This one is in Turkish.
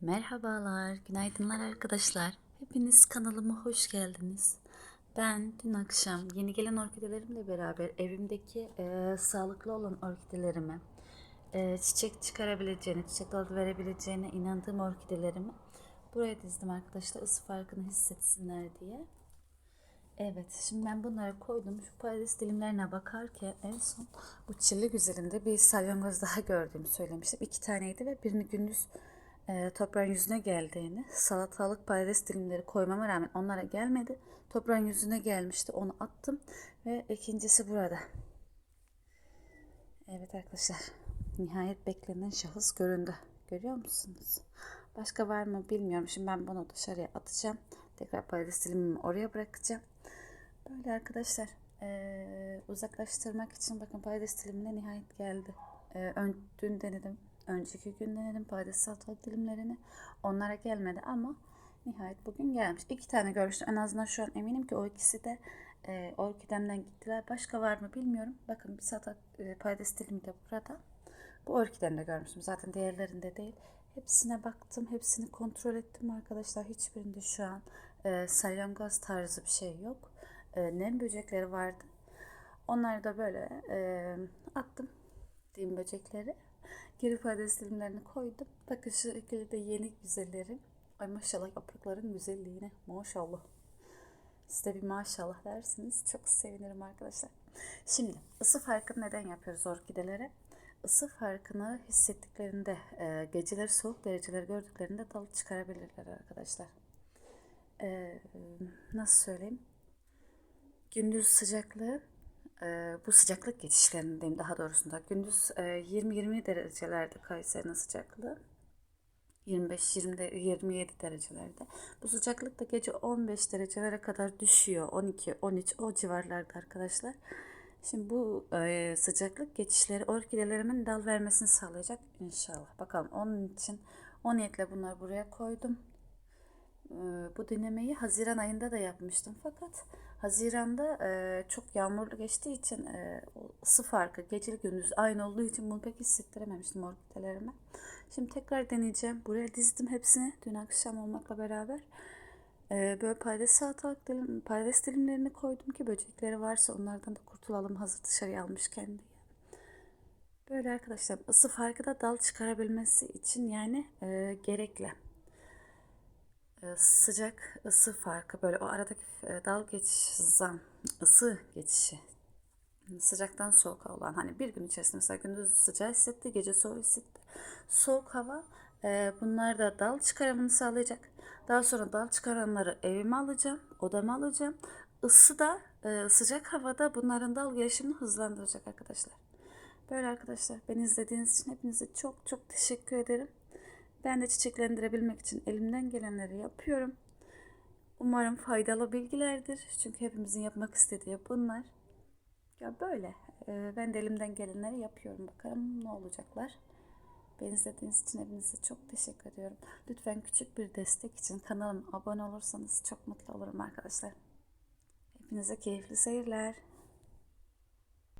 Merhabalar, günaydınlar arkadaşlar. Hepiniz kanalıma hoş geldiniz. Ben dün akşam yeni gelen orkidelerimle beraber evimdeki e, sağlıklı olan orkidelerimi, e, çiçek çıkarabileceğini, çiçek dalı verebileceğine inandığım orkidelerimi buraya dizdim arkadaşlar. ısı farkını hissetsinler diye. Evet, şimdi ben bunları koydum. Şu patates dilimlerine bakarken en son bu çilli güzelinde bir salyangoz daha gördüğümü söylemiştim. İki taneydi ve birini gündüz e, toprağın yüzüne geldiğini, salatalık patates dilimleri koymama rağmen onlara gelmedi. Toprağın yüzüne gelmişti, onu attım ve ikincisi burada. Evet arkadaşlar, nihayet beklenen şahıs göründü. Görüyor musunuz? Başka var mı bilmiyorum. Şimdi ben bunu dışarıya atacağım. Tekrar patates dilimimi oraya bırakacağım. Böyle arkadaşlar eee, uzaklaştırmak için bakın patates dilimine nihayet geldi. Eee, ön, dün denedim. Önceki gün denedim patates salatalık dilimlerini. Onlara gelmedi ama nihayet bugün gelmiş. İki tane görmüştüm. En azından şu an eminim ki o ikisi de eee orkidemden gittiler. Başka var mı bilmiyorum. Bakın bir salatalık eee, patates dilimi de burada. Bu orkidemde görmüştüm. Zaten diğerlerinde değil. Hepsine baktım. Hepsini kontrol ettim arkadaşlar. Hiçbirinde şu an e, salyangoz tarzı bir şey yok. E, nem böcekleri vardı. Onları da böyle e, attım. Dim böcekleri. Geri patates dilimlerini koydum. Bakın şu ikili de yeni güzellerim. Ay maşallah yaprakların güzelliğine. Maşallah. Siz de bir maşallah dersiniz. Çok sevinirim arkadaşlar. Şimdi ısı farkını neden yapıyoruz orkidelere? Isı farkını hissettiklerinde, e, geceleri soğuk dereceleri gördüklerinde dal çıkarabilirler arkadaşlar. E, nasıl söyleyeyim? Gündüz sıcaklığı, e, bu sıcaklık geçişlerindeyim daha doğrusunda. Gündüz e, 20-20 derecelerde Kayseri'nin sıcaklığı. 25-27 derecelerde. Bu sıcaklık da gece 15 derecelere kadar düşüyor. 12-13 o civarlarda arkadaşlar. Şimdi bu e, sıcaklık geçişleri orkidelerimin dal vermesini sağlayacak inşallah. Bakalım onun için o niyetle bunları buraya koydum. E, bu denemeyi Haziran ayında da yapmıştım fakat Haziran'da e, çok yağmurlu geçtiği için e, ısı farkı geceli gündüz aynı olduğu için bunu pek hissettirememiştim orkidelerime. Şimdi tekrar deneyeceğim. Buraya dizdim hepsini dün akşam olmakla beraber. Ee, böyle patates salatalık dilim, patates dilimlerini koydum ki böcekleri varsa onlardan da kurtulalım hazır dışarıya almışken diye. Böyle arkadaşlar ısı farkı da dal çıkarabilmesi için yani e, gerekli. E, sıcak ısı farkı böyle o aradaki e, dal geçiş zam ısı geçişi sıcaktan soğuğa olan hani bir gün içerisinde mesela gündüz sıcağı hissetti gece soğuk hissetti. Soğuk hava e, bunlar da dal çıkarımını sağlayacak. Daha sonra dal çıkaranları evime alacağım odama alacağım. Isı da e, sıcak havada bunların dal gelişimini hızlandıracak arkadaşlar. Böyle arkadaşlar beni izlediğiniz için hepinize çok çok teşekkür ederim ben de çiçeklendirebilmek için elimden gelenleri yapıyorum Umarım faydalı bilgilerdir. Çünkü hepimizin yapmak istediği bunlar. Ya böyle. Ee, ben de elimden gelenleri yapıyorum. Bakalım ne olacaklar. Beni izlediğiniz için hepinize çok teşekkür ediyorum. Lütfen küçük bir destek için kanalıma abone olursanız çok mutlu olurum arkadaşlar. Hepinize keyifli seyirler.